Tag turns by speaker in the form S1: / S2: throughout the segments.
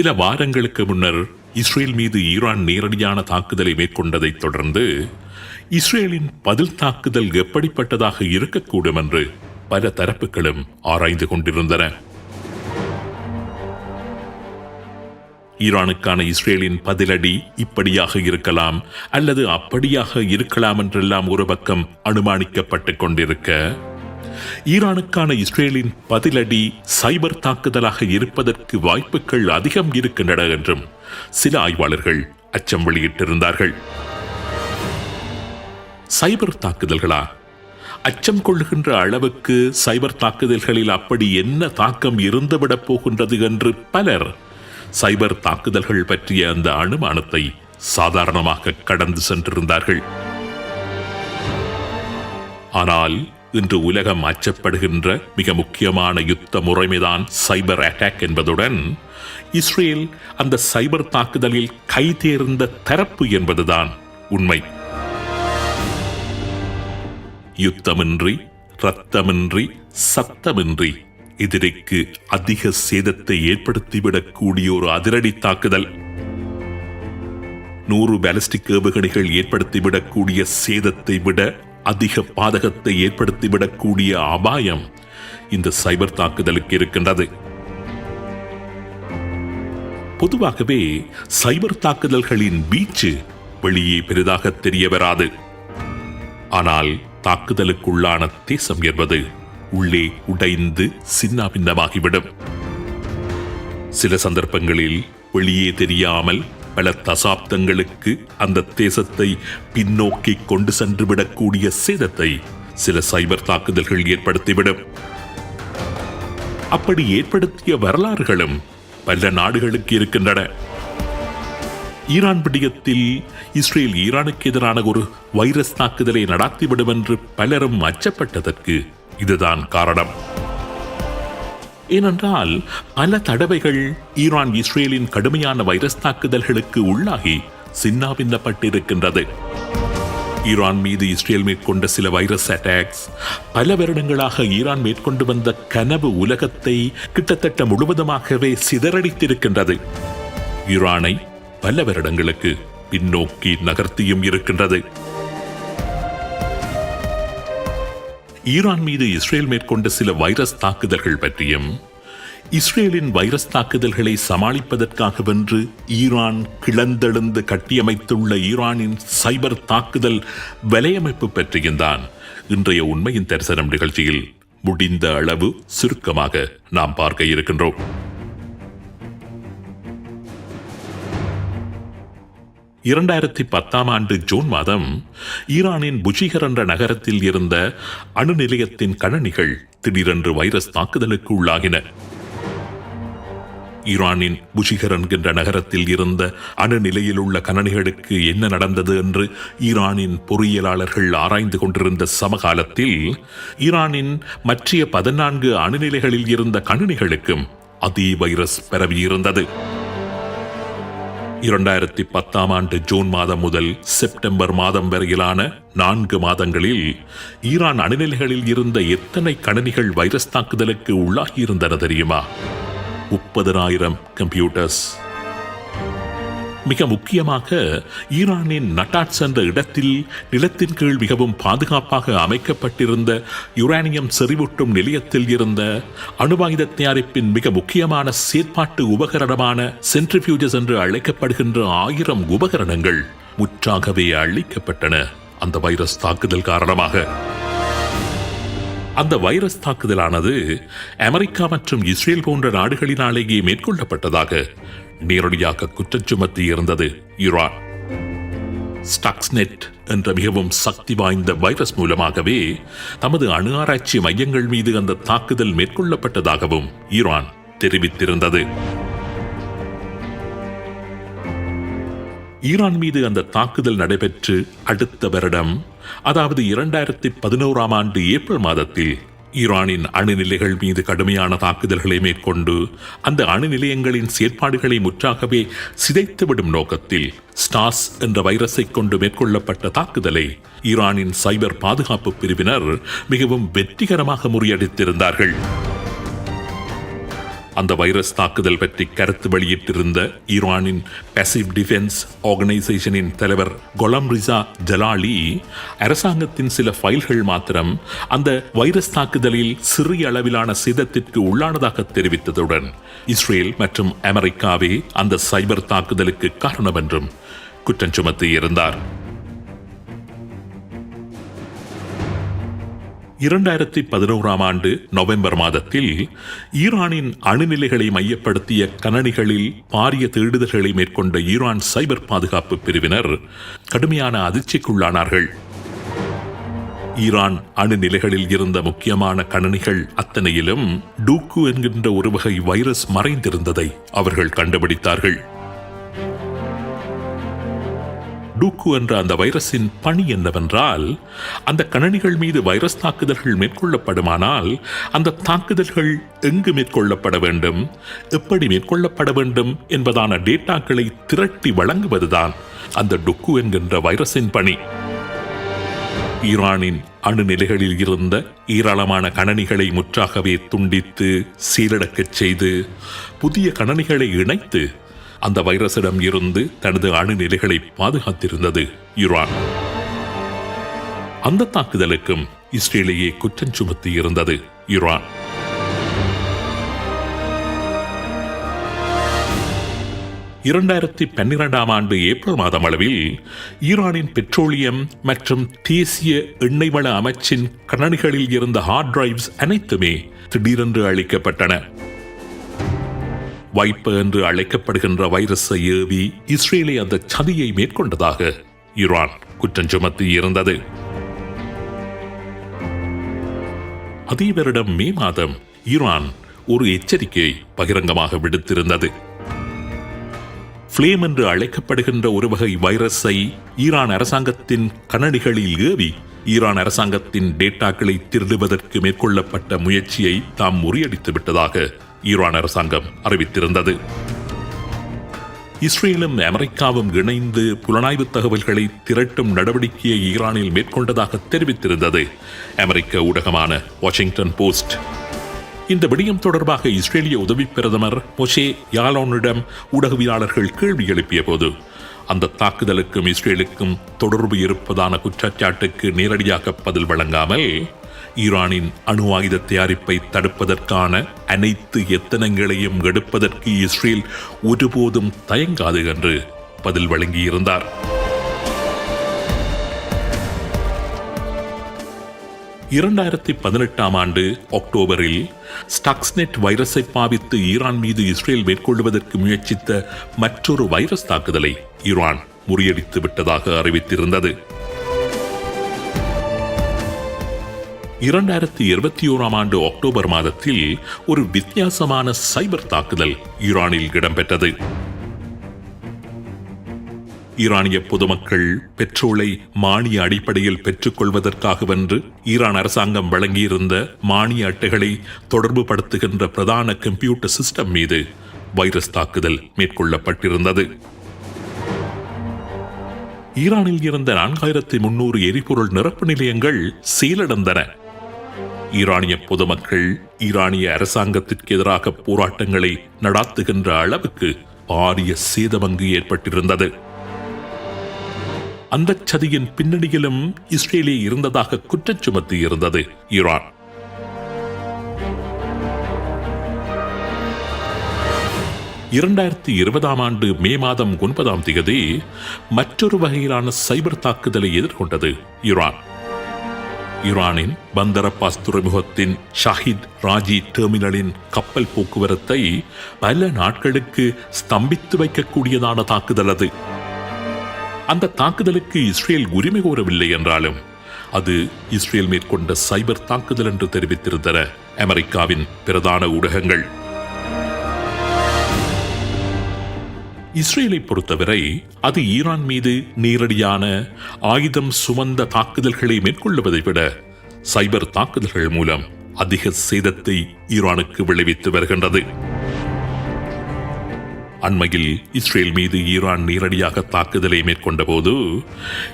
S1: சில வாரங்களுக்கு முன்னர் இஸ்ரேல் மீது ஈரான் நேரடியான தாக்குதலை மேற்கொண்டதைத் தொடர்ந்து இஸ்ரேலின் பதில் தாக்குதல் எப்படிப்பட்டதாக இருக்கக்கூடும் என்று பல தரப்புகளும் ஆராய்ந்து கொண்டிருந்தன. ஈரானுக்கான இஸ்ரேலின் பதிலடி இப்படியாக இருக்கலாம் அல்லது அப்படியாக இருக்கலாம் என்றெல்லாம் ஒரு பக்கம் அனுமானிக்கப்பட்டுக் கொண்டிருக்க ஈரானுக்கான இஸ்ரேலின் பதிலடி சைபர் தாக்குதலாக இருப்பதற்கு வாய்ப்புகள் அதிகம் இருக்கின்றன என்றும் சில ஆய்வாளர்கள் அச்சம் வெளியிட்டிருந்தார்கள். சைபர் தாக்குதல்களா? அச்சம் கொள்ளுகின்ற அளவுக்கு சைபர் தாக்குதல்களில் அப்படி என்ன தாக்கம் இருந்துவிடப் போகின்றது என்று பலர் சைபர் தாக்குதல்கள் பற்றிய அந்த அனுமானத்தை சாதாரணமாக கடந்து சென்றிருந்தார்கள். ஆனால் இன்று உலகம் அச்சப்படுகின்ற மிக முக்கியமான யுத்த முறைமைதான் சைபர் அட்டாக் என்பதுடன் இஸ்ரேல் அந்த சைபர் தாக்குதலில் கைதேர்ந்த தரப்பு என்பதுதான் உண்மை. யுத்தமின்றி ரத்தமின்றி சத்தமின்றி எதிரிக்கு அதிக சேதத்தை ஏற்படுத்திவிடக்கூடிய ஒரு அதிரடி தாக்குதல். நூறு பாலிஸ்டிக் ஏவுகணைகள் ஏற்படுத்திவிடக்கூடிய சேதத்தை விட அதிக பாதகத்தை ஏற்படுத்திவிடக்கூடிய அபாயம் இந்த சைபர் தாக்குதலுக்கு இருக்கின்றது. பொதுவாகவே சைபர் தாக்குதல்களின் வீச்சு வெளியே பெரிதாக தெரிய வராது ஆனால் தாக்குதலுக்குள்ளான தேசம் என்பது உள்ளே உடைந்து சின்னாபின்னமாகிவிடும். சில சந்தர்ப்பங்களில் வெளியே தெரியாமல் பல தசாப்தங்களுக்கு அந்த தேசத்தை பின்னோக்கி கொண்டு சென்று விடக்கூடிய சேதத்தை சில சைபர் தாக்குதல்கள் ஏற்படுத்திவிடும். அப்படி ஏற்படுத்திய வரலாறுகளும் பல நாடுகளுக்கு இருக்கின்றன. ஈரான் பிடியத்தில் இஸ்ரேல் ஈரானுக்கு எதிரான ஒரு வைரஸ் தாக்குதலை நடத்திவிடும் என்று பலரும் அச்சப்பட்டதற்கு இதுதான் காரணம். ஏனென்றால் பல தடவைகள் ஈரான் இஸ்ரேலின் கடுமையான வைரஸ் தாக்குதல்களுக்கு உள்ளாகி சின்னாபின்னப்பட்டிருக்கின்றது. ஈரான் மீது இஸ்ரேல் மேற்கொண்ட சில வைரஸ் அட்டாக்ஸ் பல வருடங்களாக ஈரான் மேற்கொண்டு வந்த கனவு உலகத்தை கிட்டத்தட்ட முழுவதுமாகவே சிதறடித்திருக்கின்றது. ஈரானை பல வருடங்களுக்கு பின்னோக்கி நகர்த்தியும் இருக்கின்றது. ஈரான் மீது இஸ்ரேல் மேற்கொண்ட சில வைரஸ் தாக்குதல்கள் பற்றியும் இஸ்ரேலின் வைரஸ் தாக்குதல்களை சமாளிப்பதற்காக வென்று ஈரான் கிளந்தெழுந்து கட்டியமைத்துள்ள ஈரானின் சைபர் தாக்குதல் வலையமைப்பு பற்றியும் தான் இன்றைய உண்மையின் தரிசனம் நிகழ்ச்சியில் முடிந்த அளவு சுருக்கமாக நாம் பார்க்க இருக்கின்றோம். இரண்டாயிரத்தி பத்தாம் ஆண்டு ஜூன் மாதம் ஈரானின் புஜிகர் என்ற நகரத்தில் இருந்த அணு நிலையத்தின் கணனிகள் திடீரென்று வைரஸ் தாக்குதலுக்கு உள்ளாகின. ஈரானின் புஜிகர் என்கின்ற நகரத்தில் இருந்த அணு நிலையில் உள்ள கணனிகளுக்கு என்ன நடந்தது என்று ஈரானின் பொறியியலாளர்கள் ஆராய்ந்து கொண்டிருந்த சமகாலத்தில் ஈரானின் மற்ற பதினான்கு அணுநிலைகளில் இருந்த கணினிகளுக்கும் அதே வைரஸ் பரவியிருந்தது. இரண்டாயிரத்தி பத்தாம் ஆண்டு ஜூன் மாதம் முதல் செப்டம்பர் மாதம் வரையிலான நான்கு மாதங்களில் ஈரான் அணுநிலைகளில் இருந்த எத்தனை கணனிகள் வைரஸ் தாக்குதலுக்கு உள்ளாகியிருந்தன தெரியுமா? முப்பதனாயிரம் கம்ப்யூட்டர்ஸ். மிக முக்கியமாக ஈரானின் நட்டாட்ஸ் என்ற இடத்தில் நிலத்தின் கீழ் மிகவும் பாதுகாப்பாக அமைக்கப்பட்டிருந்த யுரேனியம் செறிவூட்டும் நிலையத்தில் இருந்த அணுவாயுத தயாரிப்பின் மிக முக்கியமான செயற்பாட்டு உபகரணமான சென்ட்ரிஃபியூஜஸ் என்று அழைக்கப்படுகின்ற ஆயிரம் உபகரணங்கள் முற்றாகவே அழிக்கப்பட்டன. அந்த வைரஸ் தாக்குதல் காரணமாக அந்த வைரஸ் தாக்குதலானது அமெரிக்கா மற்றும் இஸ்ரேல் போன்ற நாடுகளினாலேயே மேற்கொள்ளப்பட்டதாக நேரடியாக குற்றம் சுமத்தி இருந்தது ஈரான். ஸ்டக்ஸ்நெட் என்ற மிகவும் சக்தி வாய்ந்த வைரஸ் மூலமாகவே தமது அணு ஆராய்ச்சி மையங்கள் மீது அந்த தாக்குதல் மேற்கொள்ளப்பட்டதாகவும் ஈரான் தெரிவித்திருந்தது. ஈரான் மீது அந்த தாக்குதல் நடைபெற்று அடுத்த வருடம் அதாவது இரண்டாயிரத்தி பதினோராம் ஆண்டு ஏப்ரல் மாதத்தில் ஈரானின் அணுநிலைகள் மீது கடுமையான தாக்குதல்களை மேற்கொண்டு அந்த அணு நிலையங்களின் செயற்பாடுகளை முற்றாகவே சிதைத்துவிடும் நோக்கத்தில் ஸ்டாஸ் என்ற வைரஸை கொண்டு மேற்கொள்ளப்பட்ட தாக்குதலை ஈரானின் சைபர் பாதுகாப்பு பிரிவினர் மிகவும் வெற்றிகரமாக முறியடித்திருந்தார்கள். அந்த வைரஸ் தாக்குதல் பற்றி கருத்து வெளியிட்டிருந்த ஈரானின் பசிவ் டிஃபென்ஸ் ஆர்கனைசேஷனின் தலைவர் கொலாம் ரிசா ஜலாலி அரசாங்கத்தின் சில ஃபைல்கள் மாத்திரம் அந்த வைரஸ் தாக்குதலில் சிறிய அளவிலான சேதத்திற்கு உள்ளானதாக தெரிவித்ததுடன் இஸ்ரேல் மற்றும் அமெரிக்காவே அந்த சைபர் தாக்குதலுக்கு காரணம் என்றும் குற்றம் சுமத்தியிருந்தார். இரண்டாயிரத்தி பதினோராம் ஆண்டு நவம்பர் மாதத்தில் ஈரானின் அணுநிலைகளை மையப்படுத்திய கணனிகளில் பாரிய தேடுதல்களை மேற்கொண்ட ஈரான் சைபர் பாதுகாப்பு பிரிவினர் கடுமையான அதிர்ச்சிக்குள்ளானார்கள். ஈரான் அணுநிலைகளில் இருந்த முக்கியமான கணனிகள் அத்தனையிலும் டூக்கு என்கின்ற ஒரு வகை வைரஸ் மறைந்திருந்ததை அவர்கள் கண்டுபிடித்தார்கள். டூக்கு என்ற அந்த வைரஸின் பணி என்னவென்றால் அந்த கணனிகள் மீது வைரஸ் தாக்குதல்கள் மேற்கொள்ளப்படுமானால் அந்த தாக்குதல்கள் எங்கு மேற்கொள்ளப்பட வேண்டும் எப்படி மேற்கொள்ளப்பட வேண்டும் என்பதான டேட்டாக்களை திரட்டி வழங்குவதுதான் அந்த டுக்கு என்கின்ற வைரஸின் பணி. ஈரானின் அணுநிலைகளில் இருந்த ஏராளமான கணனிகளை முற்றாகவே துண்டித்து சீரடக்கச் செய்து புதிய கணனிகளை இணைத்து அந்த வைரஸிடம் இருந்து தனது அணுநிலைகளை பாதுகாத்திருந்தது ஈரான் அந்த தாக்குதலுக்கும் இஸ்ரேலையே குற்றம் சுமத்தி இருந்தது ஈரான் இரண்டாயிரத்தி பன்னிரெண்டாம் ஆண்டு ஏப்ரல் மாதம் அளவில் ஈரானின் பெட்ரோலியம் மற்றும் தேசிய எண்ணெய் வள அமைச்சின் கணனிகளில் இருந்த ஹார்ட் டிரைவ்ஸ் அனைத்துமே திடீரென்று அளிக்கப்பட்டன வைப்ப என்று அழைக்கப்படுகின்ற வைரஸை ஏவி இஸ்ரேலை அந்த சதியை மேற்கொண்டதாக ஈரான் குற்றம் சுமத்தி இருந்தது. அதே வருடம் மே மாதம் ஈரான் ஒரு எச்சரிக்கையை பகிரங்கமாக விடுத்திருந்தது. ஃப்ளேம் என்று அழைக்கப்படுகின்ற ஒரு வகை வைரஸை ஈரான் அரசாங்கத்தின் கணனிகளில் ஏவி ஈரான் அரசாங்கத்தின் டேட்டாக்களை திருடுவதற்கு மேற்கொள்ளப்பட்ட முயற்சியை தாம் முறியடித்து விட்டதாக ஈரான் அரசாங்கம் அறிவித்திருந்தது. இஸ்ரேலும் அமெரிக்காவும் இணைந்து புலனாய்வு தகவல்களை திரட்டும் நடவடிக்கையை ஈரானில் மேற்கொண்டதாக தெரிவித்திருந்தது. அமெரிக்க ஊடகமான வாஷிங்டன் போஸ்ட். இந்த விடயம் தொடர்பாக இஸ்ரேலிய உதவி பிரதமர் மொஷே யாலோனிடம் ஊடகவியலாளர்கள் கேள்வி எழுப்பிய போது அந்த தாக்குதலுக்கும் இஸ்ரேலுக்கும் தொடர்பு இருப்பதான குற்றச்சாட்டுக்கு நேரடியாக பதில் வழங்காமல் ஈரானின் அணு ஆயுத தயாரிப்பை தடுப்பதற்கான அனைத்து எத்தனங்களையும் எடுப்பதற்கு இஸ்ரேல் ஒருபோதும் தயங்காது என்று பதில் வழங்கியிருந்தார். இரண்டாயிரத்தி பதினெட்டாம் ஆண்டு அக்டோபரில் ஸ்டக்ஸ்நெட் வைரஸை பாவித்து ஈரான் மீது இஸ்ரேல் மேற்கொள்வதற்கு முயற்சித்த மற்றொரு வைரஸ் தாக்குதலை ஈரான் முறியடித்து விட்டதாக அறிவித்திருந்தது. இரண்டாயிரத்தி இருபத்தி ஓராம் ஆண்டு அக்டோபர் மாதத்தில் ஒரு வித்தியாசமான சைபர் தாக்குதல் ஈரானில் இடம்பெற்றது. ஈரானிய பொதுமக்கள் பெட்ரோலை மானிய அடிப்படையில் பெற்றுக்கொள்வதற்காக வென்று ஈரான் அரசாங்கம் வழங்கியிருந்த மானிய அட்டைகளை தொடர்பு படுத்துகின்ற பிரதான கம்ப்யூட்டர் சிஸ்டம் மீது வைரஸ் தாக்குதல் மேற்கொள்ளப்பட்டிருந்தது. ஈரானில் இருந்த நான்காயிரத்தி முன்னூறு எரிபொருள் நிரப்பு நிலையங்கள் சீலடைந்தன. ஈரானிய பொதுமக்கள் ஈரானிய அரசாங்கத்திற்கு எதிராக போராட்டங்களை நடாத்துகின்ற அளவுக்கு பாரிய சேதமங்கு ஏற்பட்டிருந்தது. அந்த சதியின் பின்னணியிலும் இஸ்ரேலே இருந்ததாக குற்றம் சுமத்தி இருந்தது ஈரான். இரண்டாயிரத்தி இருபதாம் ஆண்டு மே மாதம் ஒன்பதாம் தேதி மற்றொரு வகையிலான சைபர் தாக்குதலை எதிர்கொண்டது ஈரான். ஈரானின் பந்தரப்பாஸ் துறைமுகத்தின் ஷாஹித் ராஜி டெர்மினலின் கப்பல் போக்குவரத்தை பல நாட்களுக்கு ஸ்தம்பித்து வைக்கக்கூடியதான தாக்குதல் அது. அந்த தாக்குதலுக்கு இஸ்ரேல் உரிமை கோரவில்லை என்றாலும் அது இஸ்ரேல் மேற்கொண்ட சைபர் தாக்குதல் என்று தெரிவித்திருந்தன அமெரிக்காவின் பிரதான ஊடகங்கள். இஸ்ரேலை பொறுத்தவரை அது ஈரான் மீது நேரடியான ஆயுதம் சுமந்த தாக்குதல்களை மேற்கொள்வதை விட சைபர் தாக்குதல்கள் மூலம் அதிக சேதத்தை ஈரானுக்கு விளைவித்து வருகின்றது. அண்மையில் இஸ்ரேல் மீது ஈரான் நேரடியாக தாக்குதலை மேற்கொண்டபோது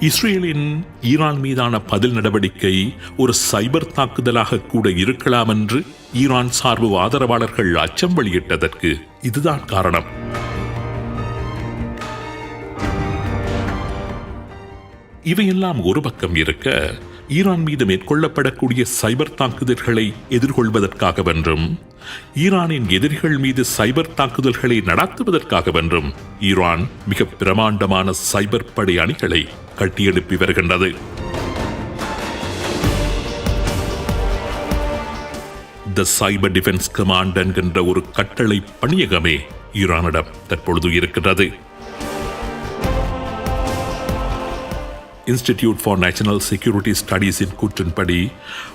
S1: இஸ்ரேலின் ஈரான் மீதான பதில் நடவடிக்கை ஒரு சைபர் தாக்குதலாக கூட இருக்கலாம் என்று ஈரான் சார்பு ஆதரவாளர்கள் அச்சம் வெளியிட்டதற்கு இதுதான் காரணம். இவையெல்லாம் ஒரு பக்கம் இருக்க ஈரான் மீது மேற்கொள்ளப்படக்கூடிய சைபர் தாக்குதல்களை எதிர்கொள்வதற்காகவென்றும் ஈரானின் எதிரிகள் மீது சைபர் தாக்குதல்களை நடத்துவதற்காகவென்றும் ஈரான் மிக பிரமாண்டமான சைபர் படை அணிகளை கட்டியெழுப்பி வருகின்றது. த சைபர் டிஃபென்ஸ் கமாண்ட் என்கின்ற ஒரு கட்டளை பணியகமே ஈரானிடம் தற்பொழுது இருக்கின்றது. இன்ஸ்டிடியூட் ஃபார் நேஷனல் செக்யூரிட்டி ஸ்டடீஸின் கூற்றின்படி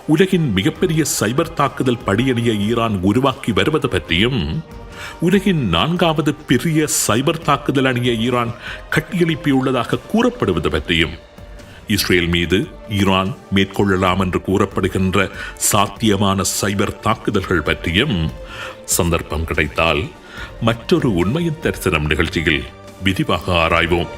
S1: உலகின் மிகப்பெரிய சைபர் தாக்குதல் படியணியை ஈரான் உருவாக்கி வருவது பற்றியும் உலகின் நான்காவது பெரிய சைபர் தாக்குதல் அணியை ஈரான் கட்டியெழுப்பியுள்ளதாக கூறப்படுவது பற்றியும் இஸ்ரேல் மீது ஈரான் மேற்கொள்ளலாம் என்று கூறப்படுகின்ற சாத்தியமான சைபர் தாக்குதல்கள் பற்றியும் சந்தர்ப்பம் கிடைத்தால் மற்றொரு உண்மையின் தரிசனம் நிகழ்ச்சியில் விரிவாக ஆராய்வோம்.